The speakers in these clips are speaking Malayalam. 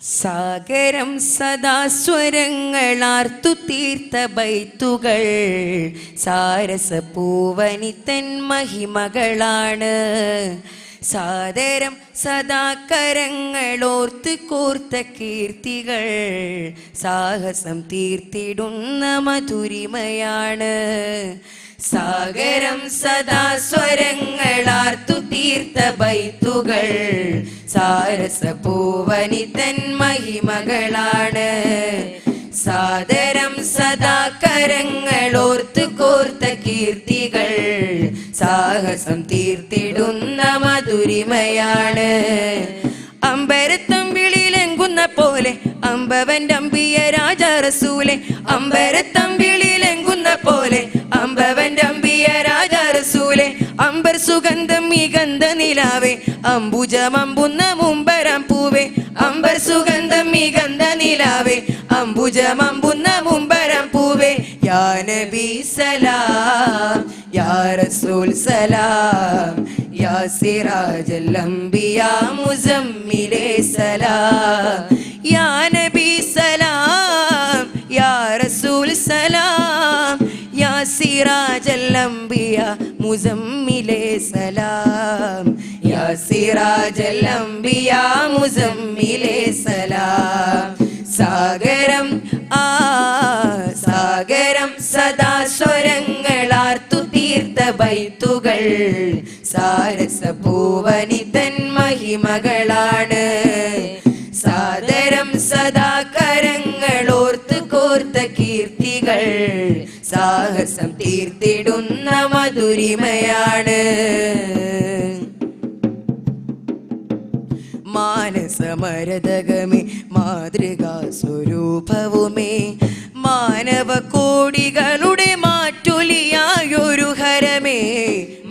സാഗരം സദാ സ്വരങ്ങളാർത്തു തീർത്ത ബൈത്തുകൾ. സാരസപൂവനിത്തൻ മഹിമകളാണ്. സാദരം സദാ കരങ്ങളോർത്ത് കോർത്ത കീർത്തികൾ. സാഹസം തീർത്തിടുന്ന മധുരിമയാണ്. സാഗരം സദാ സ്വരങ്ങളാർത്തു തീർത്ത ബൈത്തുകൾ. സാരസപൂവനിതൻ മഹിമകളാണ്. സാദരം സദാ കരങ്ങളോർത്ത് കോർത്ത കീർത്തികൾ. സാഹസം തീർത്തിടുന്ന മധുരിമയാണ്. അമ്പരത്തമ്പിളിലെങ്കുന്ന പോലെ അമ്പവൻ അമ്പിയ രാജ റസൂലെ അമ്പരത്തമ്പിളിലെങ്കുന്ന സുഗന്ധം മികന്ത നിലാവേ അംബുജമമ്പുന്ന മുമ്പരം പൂവേ. അമ്പർ സുഗന്ധം മികന്ത നിലാവേ അംബുജമമ്പുന്ന മുമ്പരം പൂവേ. യാനബി സലാം യാ റസൂൽ സലാം യാ സിറാജൽ അംബിയ മുസമ്മിലെ സലാം. യാ നബി സലാം യാ റസൂൽ സലാം യാ സിറാജൽ അംബിയ മുസമ്മിലെ സലാം. യാ സിറാജൽ അംബിയാ മുസമ്മിലെ സലാം. സാഗരം ആ സാഗരം സദാ സ്വരങ്ങളാർത്തു തീർത്ത ബൈത്തുകൾ. സാരസപൂവനിതൻ മഹിമകളാണ്. സാദരം സദാ കരങ്ങളോർത്ത് കോർത്ത കീർത്തികൾ. സാഹസം തീർത്തിടുന്ന മധുരിമയാണ്. മാനസമരതകമേ മാതൃകാ സ്വരൂപവുമേ മാനവ കോടികളുടെ മാറ്റൊലിയായൊരു ഹരമേ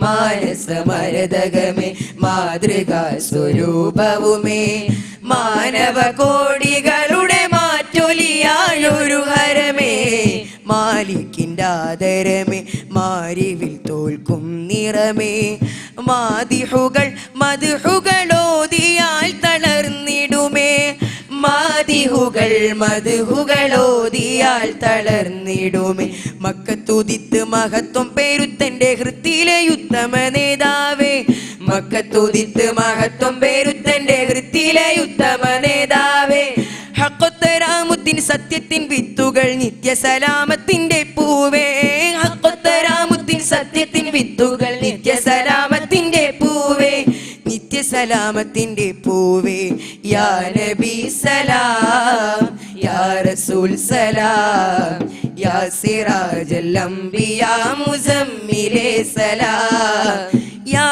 മാനസമരതകമേ മാതൃകാ സ്വരൂപവുമേ മാനവ കോടികളുടെ മാറ്റൊലിയായൊരു ഹരമേ. മാലിക്കിന്റെ ആദരമേ മാരിവിൽ തോൽക്കും നിറമേ. മാതിഹുകൾ മധുഹുകളോതിയാൽ തളർന്നിടുമേ. മാതിഹുകൾ മധുഹുകളോതിയാൽ തളർന്നിടുമേ. മക്കത്തുതിത്ത് മഹത്വം പേരുത്തന്റെ ഹൃത്തിയിലെ ഉത്തമ നേതാവേ. മക്കത്തുതിത്ത് മഹത്വം പേരുത്തന്റെ ഹൃത്തിലെ സത്യത്തിൻ വിത്തുകൾ നിത്യസലാമത്തിന്റെ പൂവേ. ഹക്കൊത്തരാമുത്തിൻ സത്യത്തിൻ വിത്തുകൾ നിത്യസലാമത്തിന്റെ പൂവേ. നിത്യസലാമത്തിന്റെ പൂവേ. യാ നബി സലാം യാ റസൂൽ സലാം യാ സിറാജൽ മുസമ്മിലേ സലാം. യാ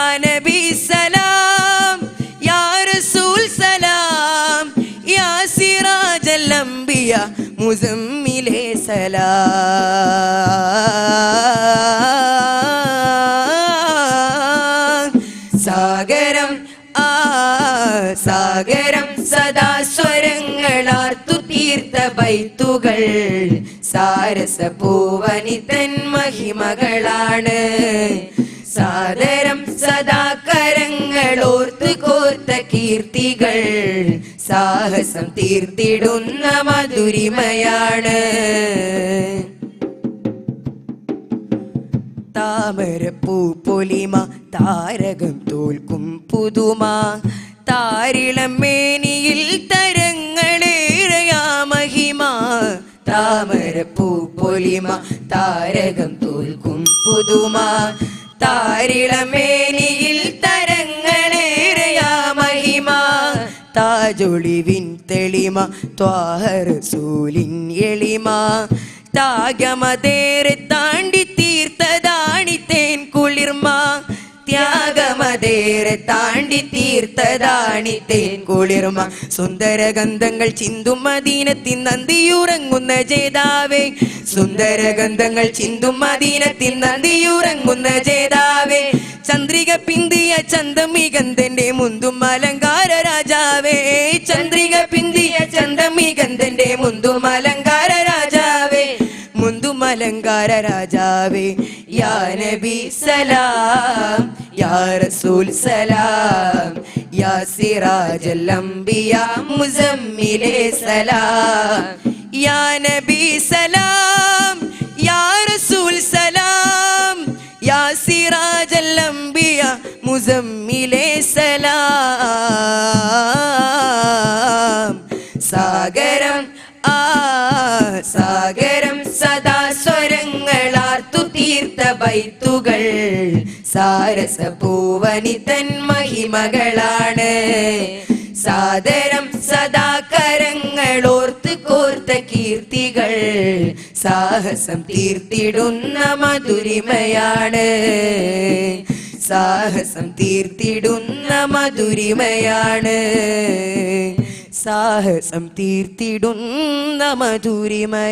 അംബിയ മുസമ്മിലെ സലാം. സാഗരം ആ സാഗരം സദാ സ്വരങ്ങളാർത്തു തീർത്ത ബൈത്തുകൾ. സാരസപൂവനിതൻ മഹിമകളാണ്. സാദരം സദാ കരങ്ങളോർത്ത് കോർത്ത കീർത്തികൾ. സാഹസം തീർത്തിടുന്ന മധുരിമയാണ്. താമരപ്പൂ പൊലിമ താരകം തോൽക്കും പുതുമ. താരിളം മേനിയിൽ തരങ്ങളേറയാ മഹിമ താമരപ്പൂ പൊലിമ താരകം തോൽക്കും പുതുമ. താരിളം താരിളമേനിയിൽ താജൊളിവിൻ തെളിമ ത്വാഹരസൂലിൻ എളിമ. താഗമതേറെ താണ്ടി തീർത്തതാണി തേൻ കുളിർമ. ത്യാഗമതേറെ താണ്ടി തീർത്തതാണി തേൻ കുളിർമ. സുന്ദരഗന്ധങ്ങൾ ചിന്തും മദീനത്തിൻ നന്ദിയുറങ്ങുന്ന ജേതാവേ. സുന്ദരഗന്ധങ്ങൾ ചിന്തും മദീനത്തിൻ നന്ദിയുറങ്ങുന്ന ജേതാവേ. ചന്ദ്രിക പിന്തിയ ചന്തമികന്ധന്റെ മുന്തും അലങ്കാര രാജാവേ. ചന്ദ്രിക പിന്തിയ ചന്തമികന്ധന്റെ മുന്തും അലങ്കാര രാജാവേ. മുന്തും അലങ്കാര രാജാവേ. യാ നബി സലാം യാ റസൂൽ സലാം യാ സിറാജൽ അംബിയ മുസമ്മിലെ സലാം. യാ നബി സലാം. മുസമ്മിലെ സലാം. സാഗരം ആ സാഗരം സദാ സ്വരങ്ങളാർത്തു തീർത്ത ബൈത്തുകൾ. സാരസപൂവനി തൻ മഹിമകളാണ്. സാദരം സദാ കരങ്ങളോർത്ത് കോർത്ത കീർത്തികൾ. സാഹസം തീർത്തിടുന്ന മധുരിമയാണ്. സാഹസം തീർത്തിടുന്ന മധുരിമയാണ്. സാഹസം തീർത്തിടുന്ന മധുരിമയാണ്.